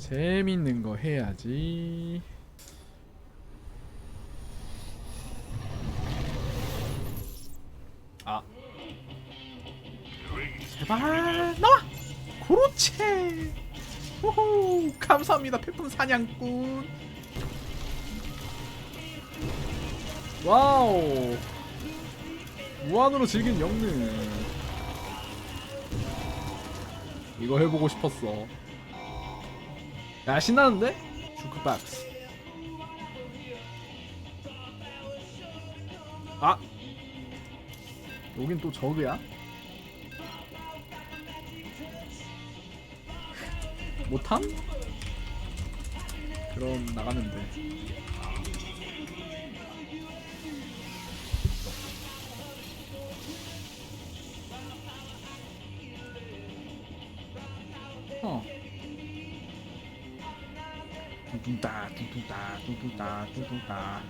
재밌는 거 해야지. 아. 제발 나와. 그렇지. 호호 감사합니다 페품 사냥꾼. 와우. 무한으로 즐긴 영능. 이거 해보고 싶었어. 야 신나는데? 주크박스. 아. 여긴 또 저그야? 못함? 그럼 나가면 돼. 뚱뚱따 뚱뚱따 뚱뚱따 뚱뚱따.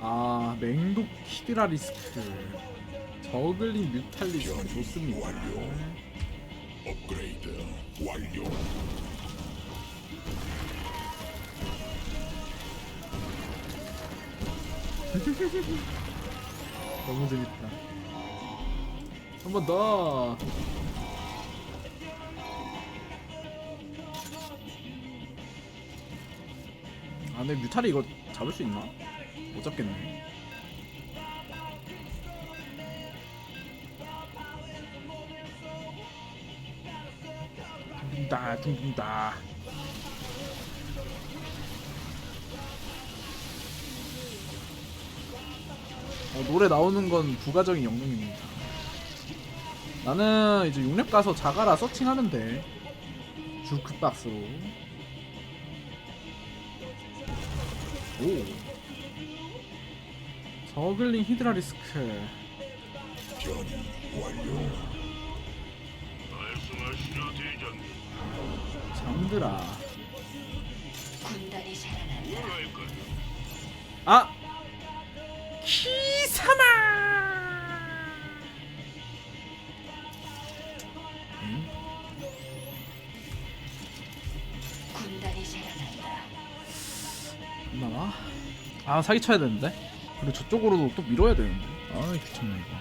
아 맹독 히드라 리스크 저글링 뮤탈리즘. 좋습니다. 업그레이드 완료. 너무 재밌다. 한 번 더 아, 근데 뮤탈이 이거 잡을 수 있나? 못 잡겠네. 둥둥다, 둥둥다. 어, 노래 나오는 건 부가적인 영능입니다. 나는 이제 6렙 가서 자가라 서칭하면 돼. 주크박스로. 오. 저글링 히드라 리스크. 변이 완료. 말씀하시죠 대장님. 잠들아. 군단이 살아난다. 뭐랄까? 아! 키사마! 아 사기쳐야 되는데? 그리고 저쪽으로도 또 밀어야 되는데. 아 귀찮네 이거.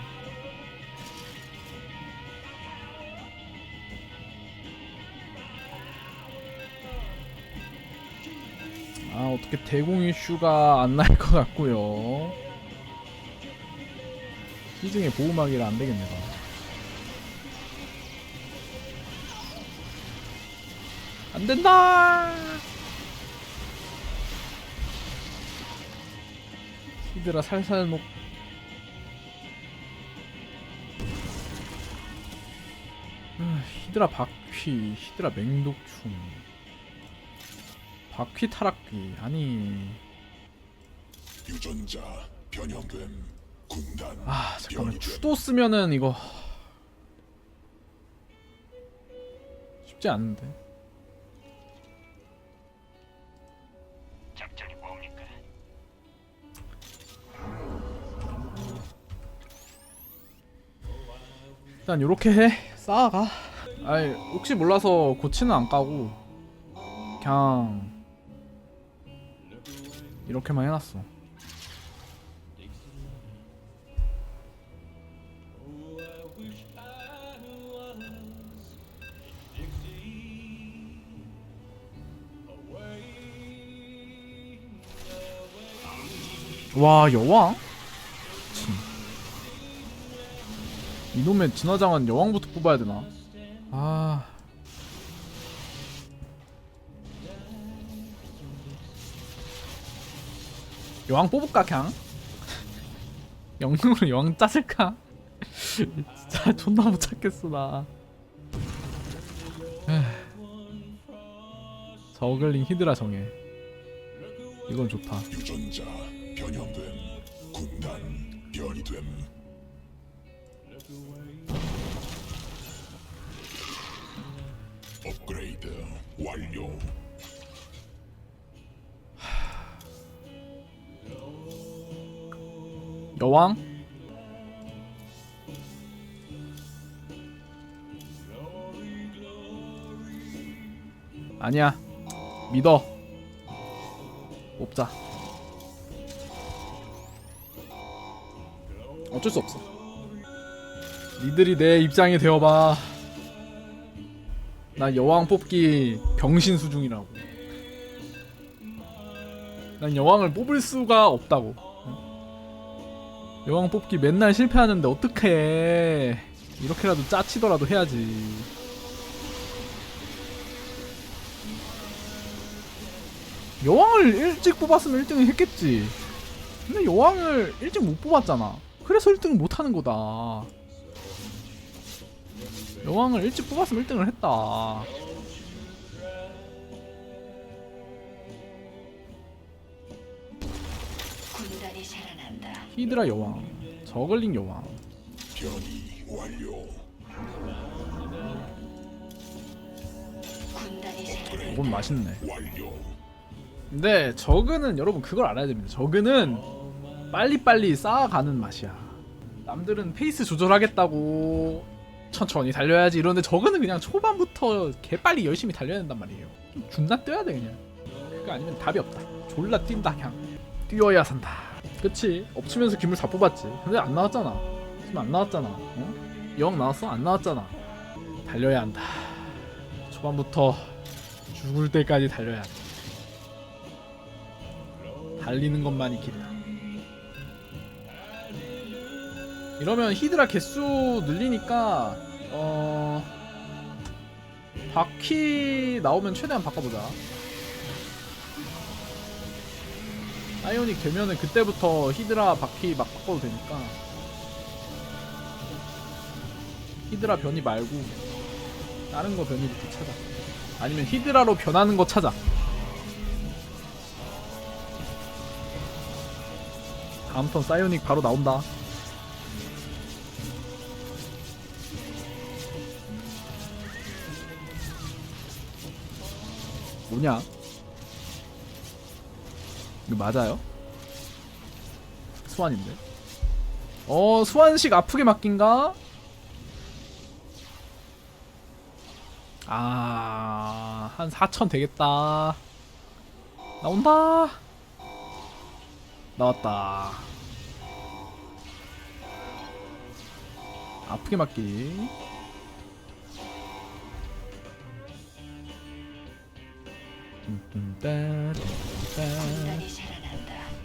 아 어떻게 대공 이슈가 안 날 것 같고요. 시중에 보호막이라 안 되겠네요. 안 된다 히드라 살살 녹 아, 히드라 바퀴 히드라 맹독충 바퀴 타락기 아니 유전자 변형됨. 군단. 아 잠깐만 변이됨. 추도 쓰면은 이거 쉽지 않은데 일단 요렇게 해. 쌓아가. 아니 혹시 몰라서 고치는 안 까고 그냥 이렇게만 해놨어. 와 여왕? 이놈의 진화장은 여왕부터 뽑아야 되나? 아. 여왕 뽑을까 그냥? 영능으로 여왕 짜을까? 진짜 존나 못 찾겠어 나. 저글링 히드라 정해. 이건 좋다. 유전자 변형됨. 군단 변이됨. 업그레이드 완료. 여왕? 아니야 믿어 없자 어쩔 수 없어 니들이 내 입장이 되어봐. 나 여왕 뽑기 병신 수중이라고. 난 여왕을 뽑을 수가 없다고. 응? 여왕 뽑기 맨날 실패하는데 어떡해. 이렇게라도 짜치더라도 해야지. 여왕을 일찍 뽑았으면 1등을 했겠지. 근데 여왕을 일찍 못 뽑았잖아. 그래서 1등 못하는 거다 여왕을 일찍 뽑았으면 1등을 했다 군단이 살아난다. 히드라 여왕 저글링 여왕 변이 완료. 군단이 살아난다. 이건 맛있네 완료. 근데 저그는 여러분 그걸 알아야 됩니다. 저그는 빨리빨리 쌓아가는 맛이야. 남들은 페이스 조절하겠다고 천천히 달려야지 이러는데 저그는 그냥 초반부터 개빨리 열심히 달려야 된단 말이에요. 좀 존나 뛰어야 돼 그냥. 그거 아니면 답이 없다. 졸라 뛴다 그냥. 뛰어야 산다. 그치? 엎치면서 기물 다 뽑았지. 근데 안 나왔잖아. 지금 안 나왔잖아. 어? 영 나왔어? 안 나왔잖아. 달려야 한다. 초반부터 죽을 때까지 달려야 한다. 달리는 것만이 길이다. 이러면 히드라 개수 늘리니까 어 바퀴 나오면 최대한 바꿔보자. 아이오닉 되면은 그때부터 히드라 바퀴 막 바꿔도 되니까 히드라 변이 말고 다른 거 변이부터 찾아. 아니면 히드라로 변하는 거 찾아. 다음 턴 사이오닉 바로 나온다. 뭐냐? 이거 맞아요? 수완인데? 어, 수완식 아프게 맞긴가? 아, 한 4천 되겠다. 나온다. 나왔다. 아프게 맞기.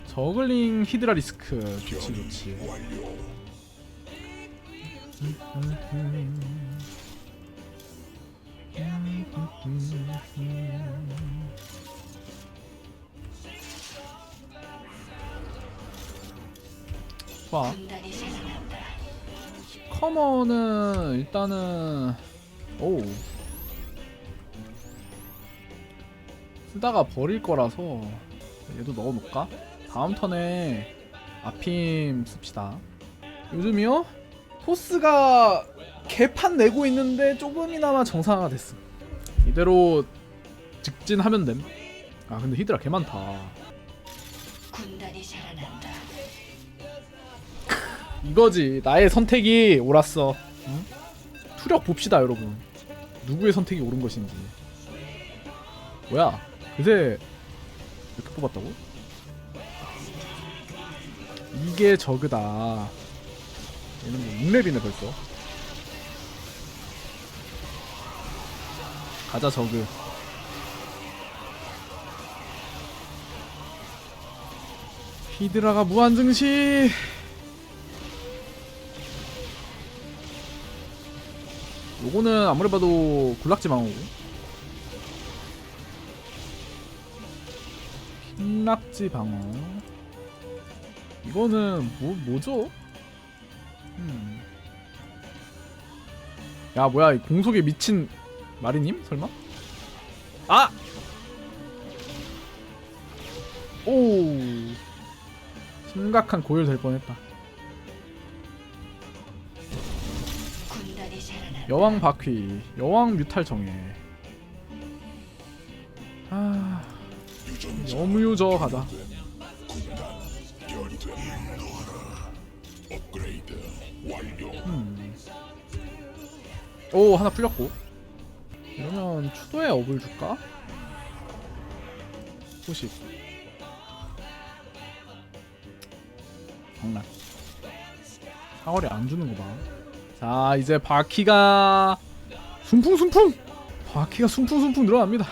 저글링 히드라 리스크 좋지 좋지. 봐. 커머는 일단은 오 쓰다가 버릴 거라서 얘도 넣어놓을까? 다음 턴에 아핌 씁시다. 요즘이요? 토스가 개판 내고 있는데 조금이나마 정상화가 됐음. 이대로 직진하면 됨 아 근데 히드라 개 많다. 이거지. 나의 선택이 옳았어. 응? 투력 봅시다 여러분. 누구의 선택이 옳은 것인지. 뭐야 그새 이렇게 뽑았다고? 이게 저그다. 얘는 뭐 6렙이네 벌써. 가자 저그. 히드라가 무한증시! 요거는 아무리 봐도 굴락지 방어고 흰락지 방어 이거는 뭐 뭐죠? 음. 야 뭐야 이 공속에 미친 마리님 설마? 아! 오 심각한 고열 될 뻔했다. 여왕 바퀴, 여왕 뮤탈 정예. 업그레이드 완료. 음. 오 하나 풀렸고. 이러면 추도에 업을 줄까? 후식 장난 사월이 안 주는 거봐자 이제 바퀴가 순풍순풍 바퀴가 순풍순풍 늘어납니다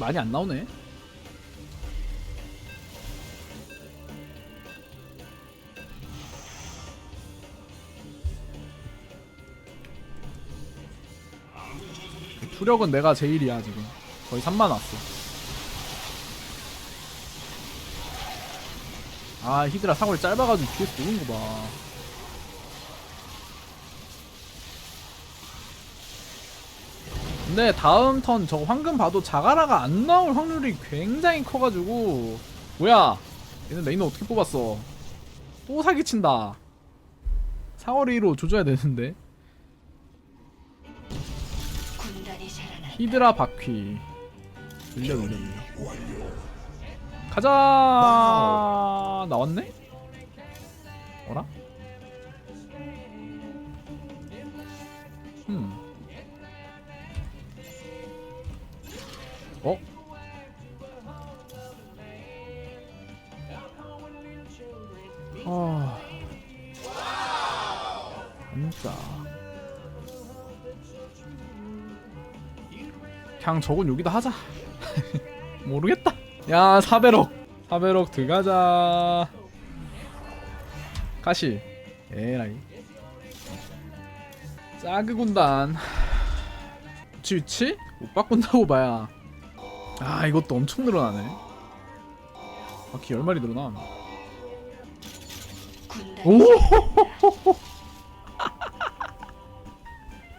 많이 안 나오네. 투력은 내가 제일이야 지금. 거의 3만 왔어. 아 히드라 사거리 짧아가지고 뒤에서 노는 거봐 근데 다음 턴 저거 황금 봐도 자가라가 안 나올 확률이 굉장히 커가지고 뭐야 얘는 레이너 어떻게 뽑았어 또 사기친다 사거리로 조져야 되는데. 히드라 바퀴 늘려 늘려 완료. 가자 나왔네? 어라? 음. 그냥 저건 여기다 하자. 모르겠다. 야, 400억. 400억 들어가자. 가시. 에라이. 짜그 군단. 위치 위치? 못 바꾼다고 봐야. 아, 이것도 엄청 늘어나네. 바퀴 10마리 늘어나. 오!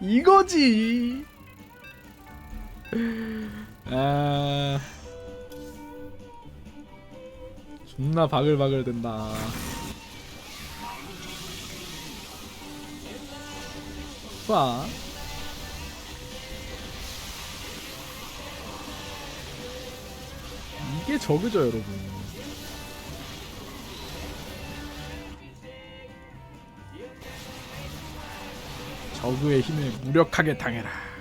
이거지. 아. 존나 바글바글 된다. 좋아. 이게 저그죠, 여러분. 저그의 힘에 무력하게 당해라.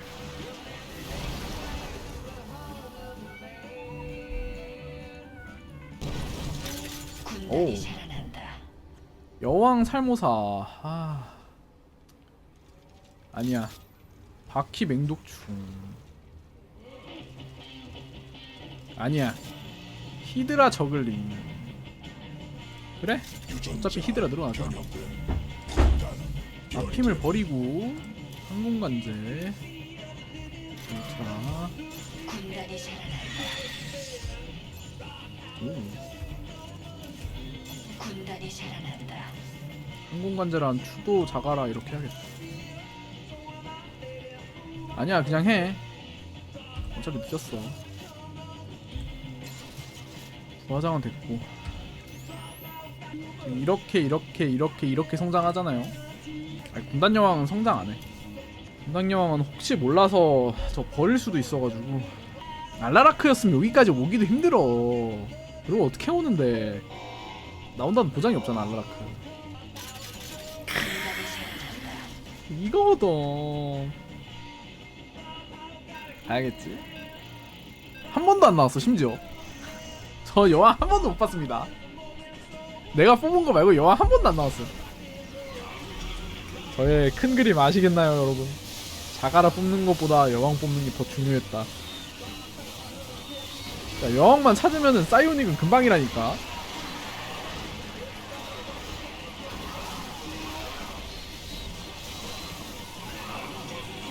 여왕 살모사. 아. 아니야. 바퀴 맹독충. 아니야. 히드라 저글링. 그래? 어차피 히드라 늘어나잖아. 앞힘을 버리고 항공관제. 자. 오. 군단이 살아난다. 항공관제란 추도 자가라 이렇게 해야겠다. 아니야 그냥 해. 어차피 늦었어. 부화장은 됐고. 이렇게 이렇게 이렇게 이렇게 성장하잖아요. 아니 군단 여왕은 성장 안 해. 군단 여왕은 혹시 몰라서 저 버릴 수도 있어가지고. 알라라크였으면 여기까지 오기도 힘들어. 그리고 어떻게 오는데? 나온다는 보장이 없잖아 알라라크. 이거거든. 알겠지? 한 번도 안 나왔어 심지어. 저 여왕 한 번도 못 봤습니다. 내가 뽑은 거 말고 여왕 한 번도 안 나왔어. 저의 큰 그림 아시겠나요, 여러분? 자가라 뽑는 것보다 여왕 뽑는 게 더 중요했다. 자, 여왕만 찾으면은 사이오닉은 금방이라니까.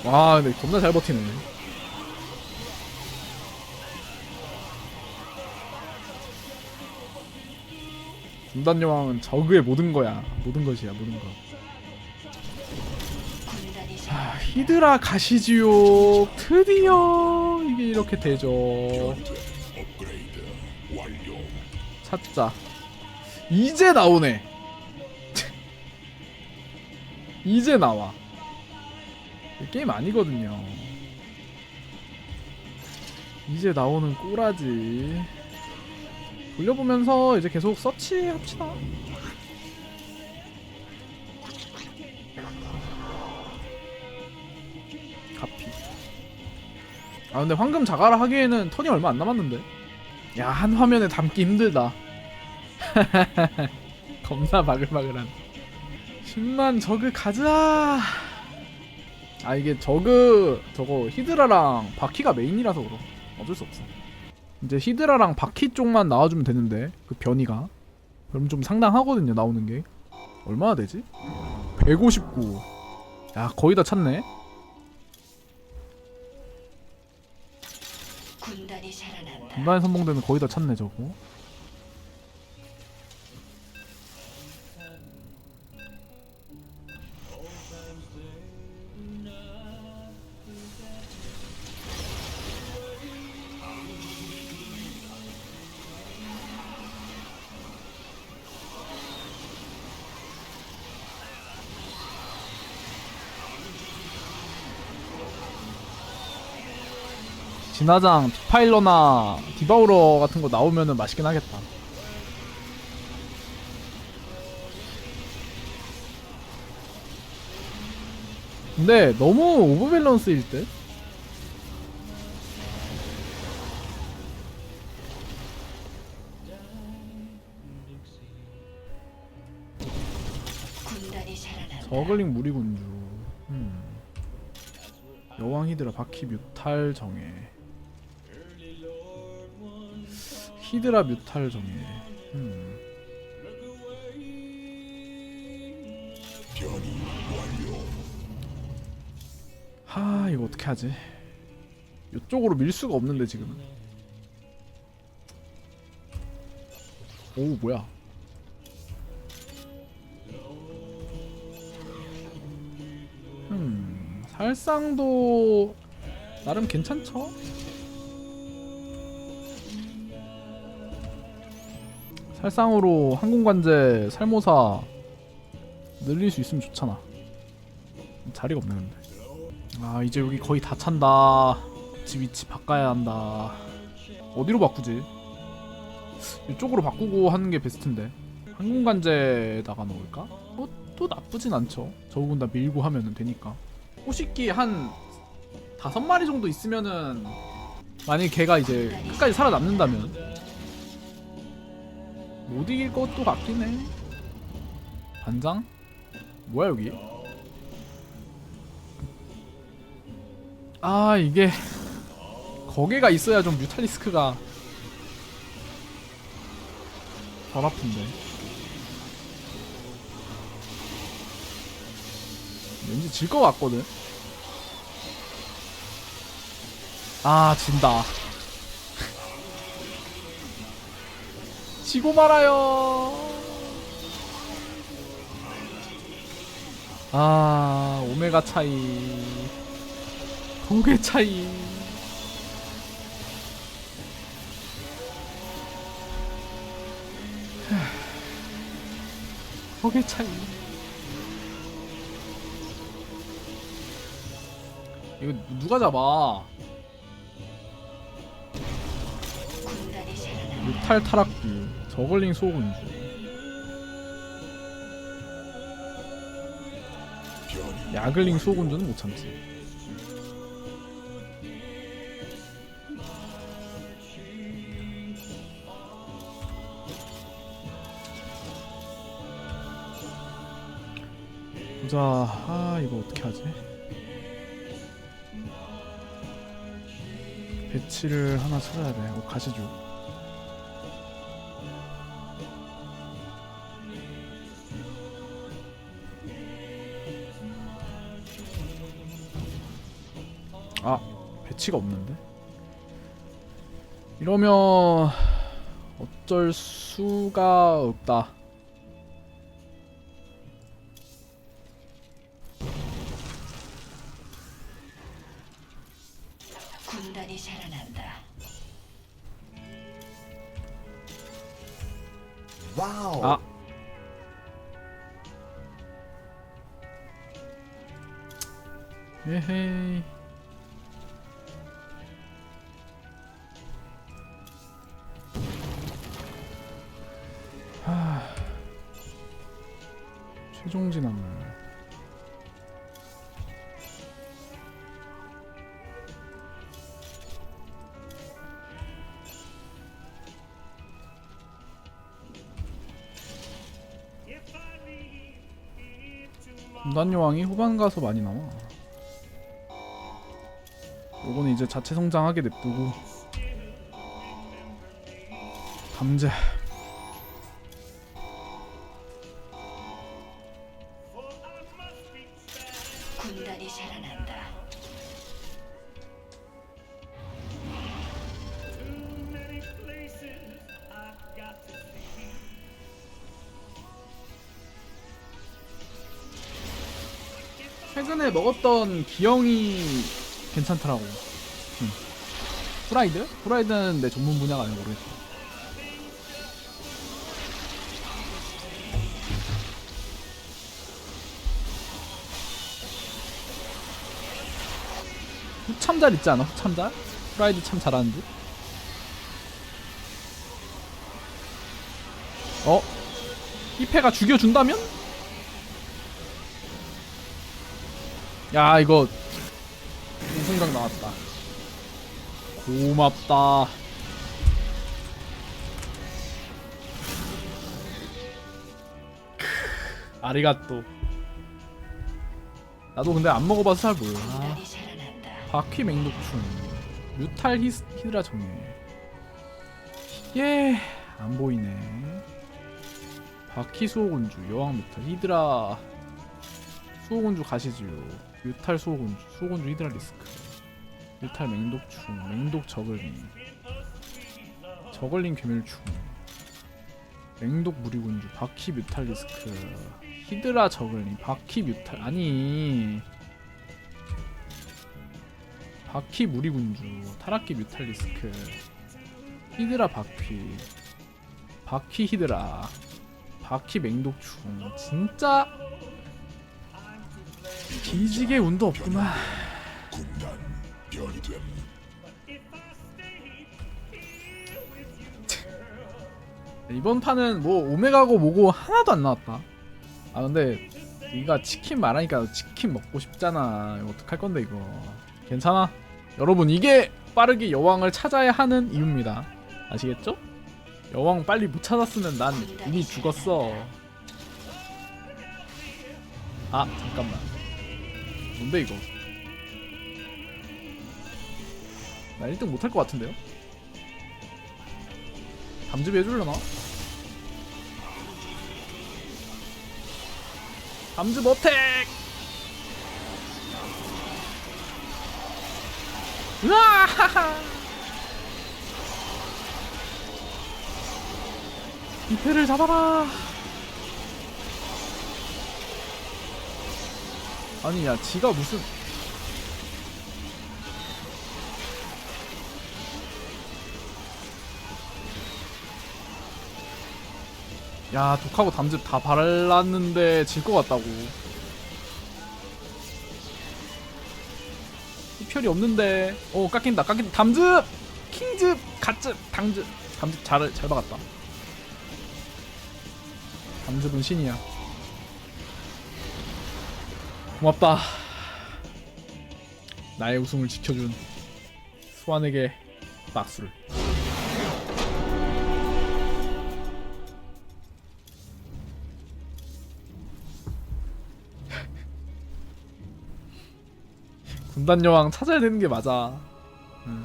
와, 근데 겁나 잘 버티네. 군단 여왕은 저그의 모든 거야. 모든 것이야, 모든 거. 아. 히드라 가시지옥 드디어 이게 이렇게 되죠. 찾자. 이제 나오네. 이제 나와. 이 게임 아니거든요. 이제 나오는 꼬라지. 돌려보면서 이제 계속 서치 합시다. 카피. 아 근데 황금 자가라 하기에는 턴이 얼마 안 남았는데 야 한 화면에 담기 힘들다 겁나 바글바글한 10만 저그 가자 아 이게 저그 저거 히드라랑 바퀴가 메인이라서 그럼 어쩔 수 없어 이제 히드라랑 바퀴 쪽만 나와주면 되는데 그 변이가 그럼 좀 상당하거든요 나오는 게 얼마나 되지? 159. 야 거의 다 찼네. 군단이 살아난다. 중간에 선봉되면 거의 다 찼네 저거. 진화장 디파일러나 디바우러 같은 거 나오면은 맛있긴 하겠다. 근데 너무 오버밸런스일 때? 저글링 무리군주. 음. 여왕 히드라 바퀴 뮤탈 정예. 히드라 뮤탈 정예. 음. 하 이거 어떻게 하지? 이쪽으로 밀 수가 없는데 지금. 오 뭐야? 음 살상도 나름 괜찮죠? 살상으로 항공관제 살모사 늘릴 수 있으면 좋잖아. 자리가 없네 근데. 아 이제 여기 거의 다 찬다 집 위치 바꿔야 한다 어디로 바꾸지? 이쪽으로 바꾸고 하는 게 베스트인데 항공관제에다가 넣을까? 뭐, 또 나쁘진 않죠 저건 다 밀고 하면은 되니까 호식기 한 다섯 마리 정도 있으면은 만약에 걔가 이제 끝까지 살아남는다면 못 이길 것도 같긴 해 반장? 뭐야 여기? 아 이게 거기가 있어야 좀 뮤탈리스크가 덜 아픈데 왠지 질 것 같거든 아 진다 지고 말아요 아 오메가 차이 고개 차이. 고개 차이. 이거 누가 잡아? 뮤탈 타락기, 저글링. 변이 야글링 소군주는 못 참지. 보자. 아 이거 어떻게 하지? 배치를 하나 찾아야 돼. 이거 가시죠. 배치가 없는데? 이러면 어쩔 수가 없다. 군단이 살아난다. 아. 에헤이 세종지 나무 분단여왕이 후반 가서 많이 나와. 요거는 이제 자체 성장하게 냅두고 감자 살아난다. 최근에 먹었던 기영이 괜찮더라고. 응. 프라이드? 프라이드는 내 전문 분야가 아니고 모르겠어. 참잘 있지 않아? 후참잘? 프라이드 참 잘하는데? 어? 이패가 죽여준다면? 야 이거 우승각 나왔다 고맙다 크, 아리가또 나도 근데 안 먹어봐서 잘 몰라 살아난다. 바퀴 맹독충. 뮤탈 히스, 히드라 정리 이게 안 보이네. 바퀴 수호군주 여왕 뮤탈 히드라 수호군주 가시지요. 뮤탈 수호군주 수호군주 히드라 리스크. 뮤탈 맹독충 맹독 저글링. 저글링 괴멸충. 맹독 무리군주 바퀴 뮤탈 리스크. 히드라 저글링 바퀴 뮤탈 아니 바퀴 무리군주 타락기 뮤탈리스크 히드라 바퀴 바퀴 히드라 바퀴 맹독충. 진짜 뒤지게 운도 없구나 이번 판은 뭐 오메가고 뭐고 하나도 안 나왔다. 아 근데 네가 치킨 말하니까 치킨 먹고 싶잖아. 어떡할 건데 이거 괜찮아 여러분 이게 빠르게 여왕을 찾아야 하는 이유입니다 아시겠죠? 여왕 빨리 못 찾았으면 난 이미 죽었어 아 잠깐만 뭔데 이거 나 1등 못할 것 같은데요? 담즙 해줄려나? 담즙 어택! 으아하하! 이패를 잡아라! 아니 야 지가 무슨 야 독하고 담즙 다 발랐는데 질 것 같다고 별이 없는데. 오 깎인다. 깎인다 담즙! 킹즙! 갓즙! 당즙! 담즙 잘, 잘 박았다. 담즙은 신이야. 고맙다. 나의 우승을 지켜준 수완에게 박수를 군단 여왕 찾아야 되는 게 맞아. 응.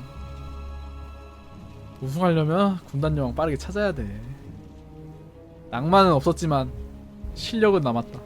우승하려면 군단 여왕 빠르게 찾아야 돼. 낭만은 없었지만 실력은 남았다.